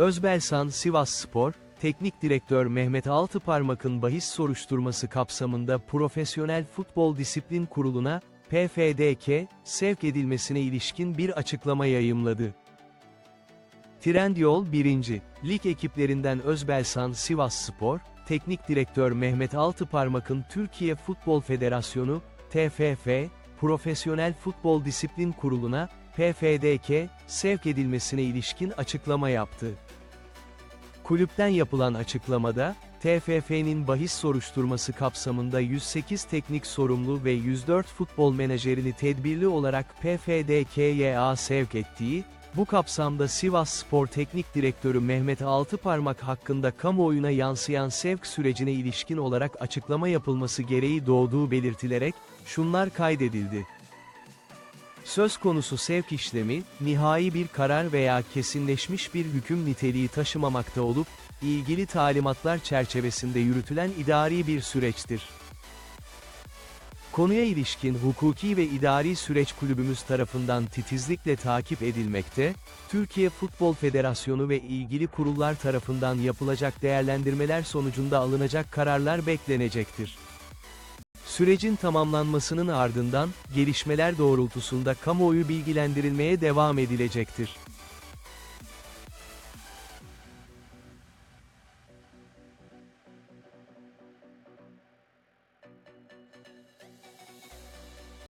Özbelsan Sivas Spor, Teknik Direktör Mehmet Altıparmak'ın bahis soruşturması kapsamında Profesyonel Futbol Disiplin Kurulu'na, PFDK, sevk edilmesine ilişkin bir açıklama yayımladı. Trendyol 1. Lig ekiplerinden Özbelsan Sivas Spor, Teknik Direktör Mehmet Altıparmak'ın Türkiye Futbol Federasyonu, TFF, Profesyonel Futbol Disiplin Kurulu'na, PFDK, sevk edilmesine ilişkin açıklama yaptı. Kulüpten yapılan açıklamada, TFF'nin bahis soruşturması kapsamında 108 teknik sorumlu ve 104 futbol menajerini tedbirli olarak PFDK'ya sevk ettiği, bu kapsamda Sivas Spor Teknik Direktörü Mehmet Altıparmak hakkında kamuoyuna yansıyan sevk sürecine ilişkin olarak açıklama yapılması gereği doğduğu belirtilerek, şunlar kaydedildi. Söz konusu sevk işlemi, nihai bir karar veya kesinleşmiş bir hüküm niteliği taşımamakta olup, ilgili talimatlar çerçevesinde yürütülen idari bir süreçtir. Konuya ilişkin hukuki ve idari süreç kulübümüz tarafından titizlikle takip edilmekte, Türkiye Futbol Federasyonu ve ilgili kurullar tarafından yapılacak değerlendirmeler sonucunda alınacak kararlar beklenecektir. Sürecin tamamlanmasının ardından, gelişmeler doğrultusunda kamuoyu bilgilendirilmeye devam edilecektir.